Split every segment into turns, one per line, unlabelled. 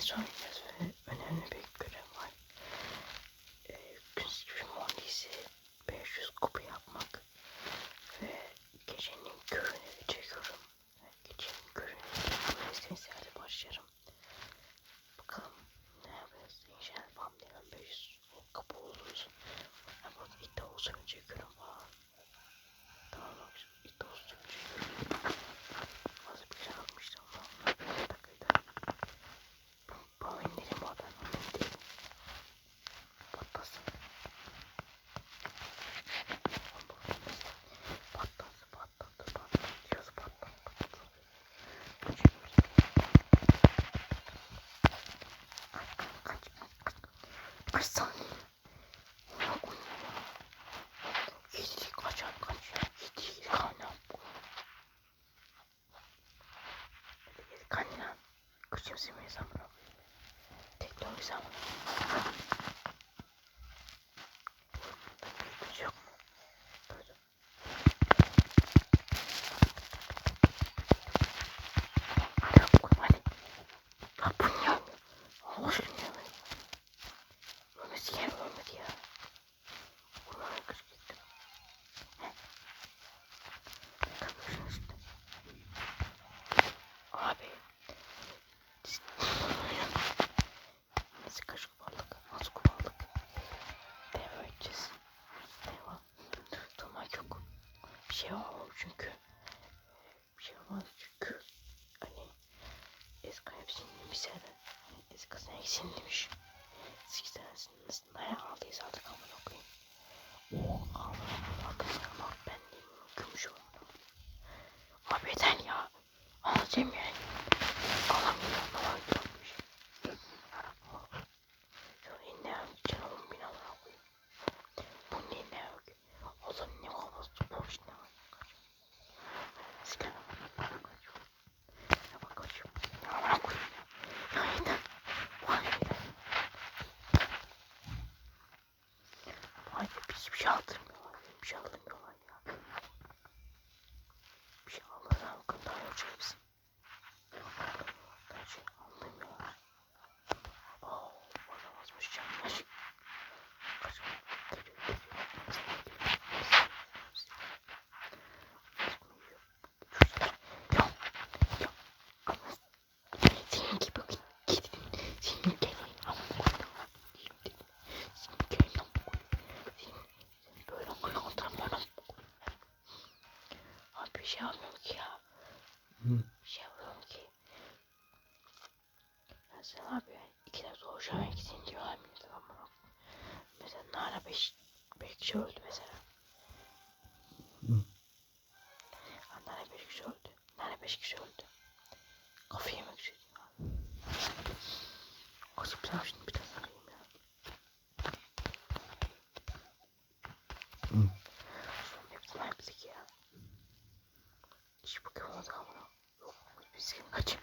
说。しそに。şey olmalı çünkü. Hiçbir şey aldırmıyorlar. Hiçbir şey aldırmıyorlar. şey olmuyor ki ya. Hı. Bir şey yapıyorum ki. Ben sen abi iki de doğuşan ikisini diyorlar millet ama. Mesela Nara beş, beş kişi öldü mesela. Hı. Nara beş kişi öldü. Nara beş kişi öldü. Kafayı yemek istedim. Kasıp savaştım bir tane. Kaçayım kaçayım.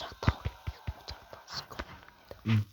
샷다운을 못할 뻔했을 거랍니다. 응.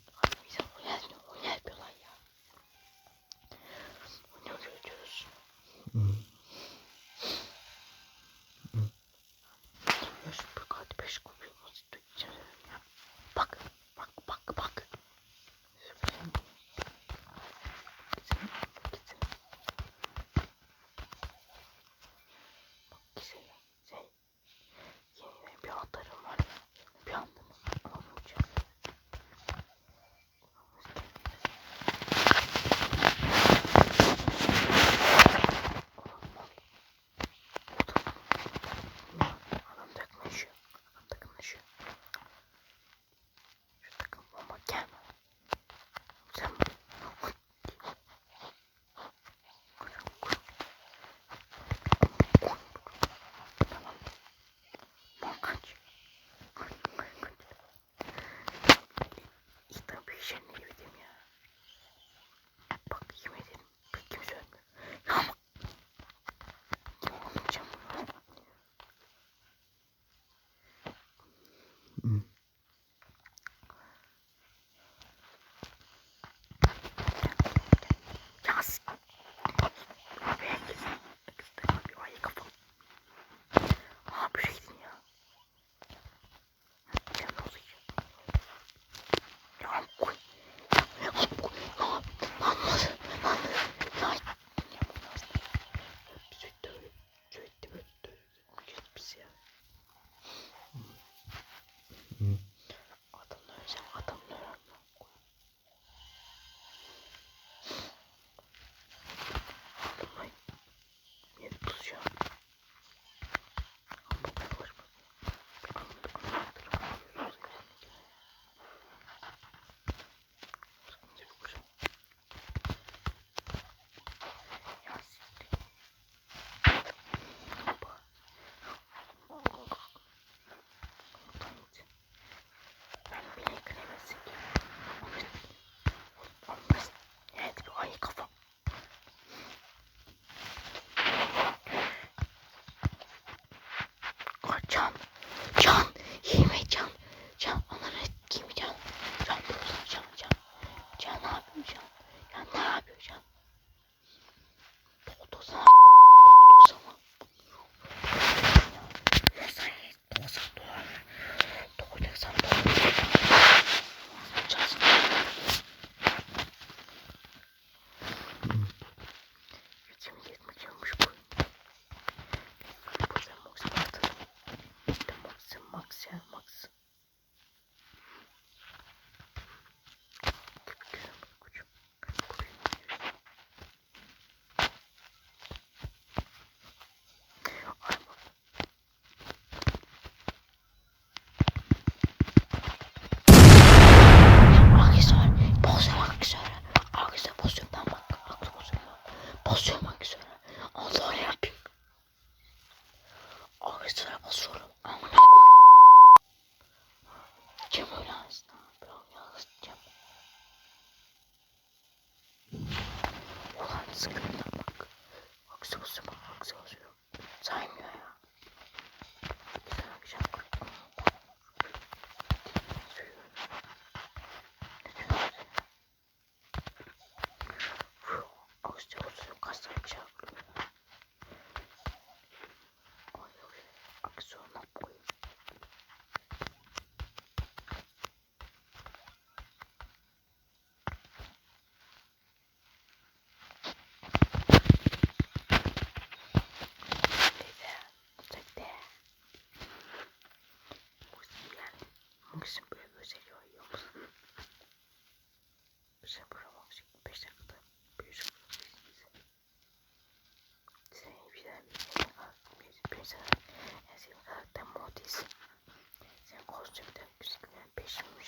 Sen kostümden gözükmeyen
peşimmiş.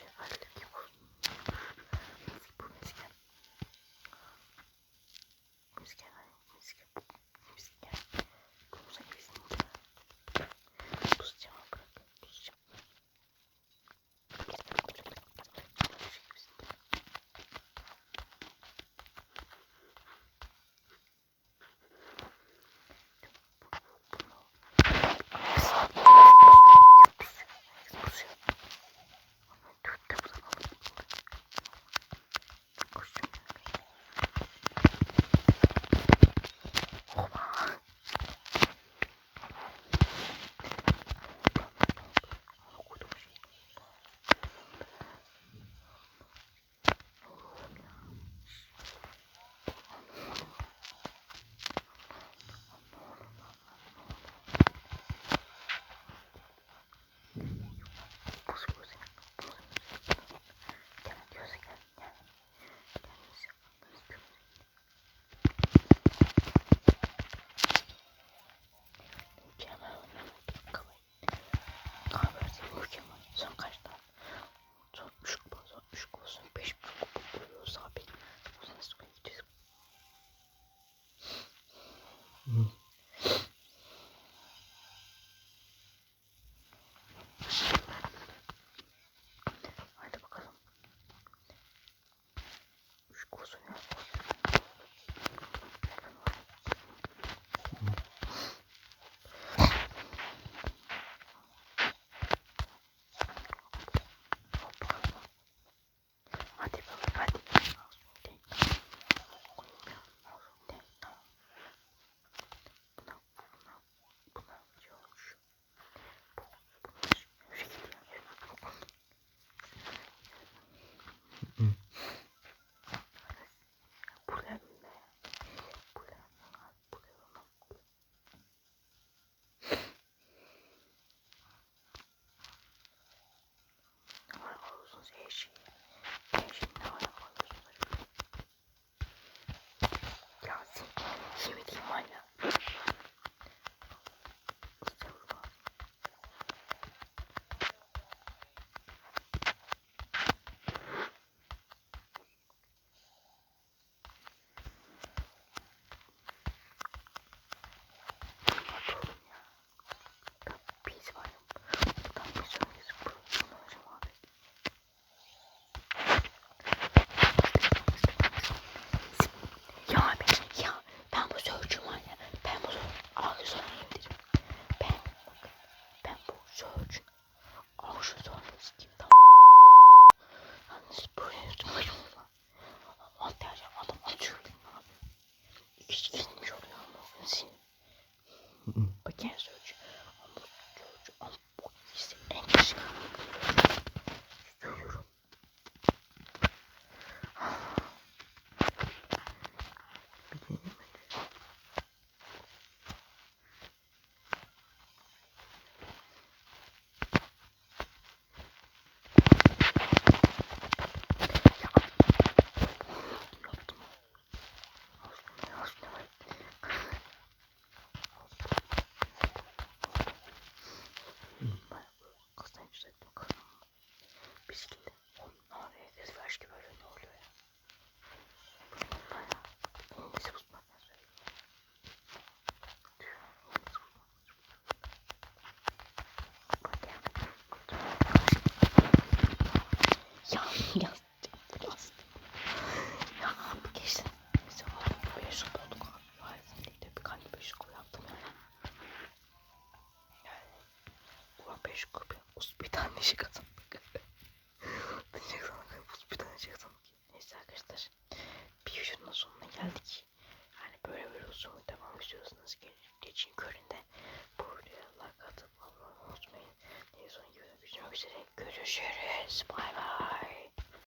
Buz bir